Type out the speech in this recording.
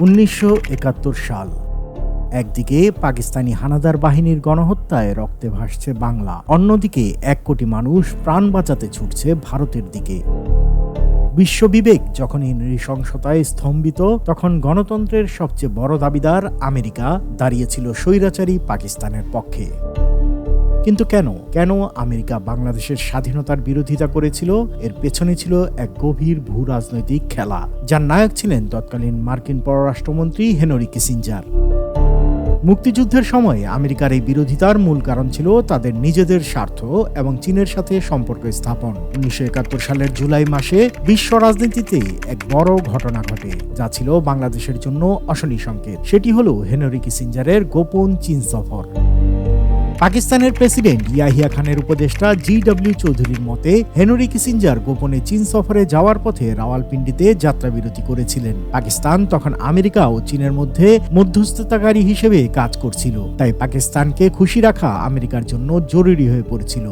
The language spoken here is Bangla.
উনিশশো একাত্তর সাল। একদিকে পাকিস্তানি হানাদার বাহিনীর গণহত্যায় রক্তে ভাসছে বাংলা, অন্যদিকে এক কোটি মানুষ প্রাণ বাঁচাতে ছুটছে ভারতের দিকে। বিশ্ববিবেক যখন এই নৃশংসতায় স্তম্ভিত, তখন গণতন্ত্রের সবচেয়ে বড় দাবিদার আমেরিকা, দাঁড়িয়েছিল স্বৈরাচারী পাকিস্তানের পক্ষে। কিন্তু কেন? কেন আমেরিকা বাংলাদেশের স্বাধীনতার বিরোধিতা করেছিল? এর পেছনে ছিল এক গভীর ভূ রাজনৈতিক খেলা। যার নায়ক ছিলেন তৎকালীন মার্কিন পররাষ্ট্রমন্ত্রী হেনরি কিসিঞ্জার। মুক্তিযুদ্ধের সময় আমেরিকার এই বিরোধিতার মূল কারণ ছিল তাদের নিজেদের স্বার্থ এবং চীনের সাথে সম্পর্ক স্থাপন। উনিশশো একাত্তর সালের জুলাই মাসে বিশ্ব রাজনীতিতে এক বড় ঘটনা ঘটে, যা ছিল বাংলাদেশের জন্য অশনি সংকেত। সেটি হল হেনরি কিসিঞ্জারের গোপন চীন সফর। পাকিস্তানের প্রেসিডেন্ট ইয়াহিয়া খানের উপদেষ্টা জি ডব্লিউ চৌধুরীর মতে, হেনরি কিসিঞ্জার গোপনে চীন সফরে যাওয়ার পথে রাওয়ালপিন্ডিতে যাত্রাবিরতি করেছিলেন। পাকিস্তান তখন আমেরিকা ও চীনের মধ্যে মধ্যস্থতাকারী হিসেবে কাজ করছিল। তাই পাকিস্তানকে খুশি রাখা আমেরিকার জন্য জরুরি হয়ে পড়ছিল।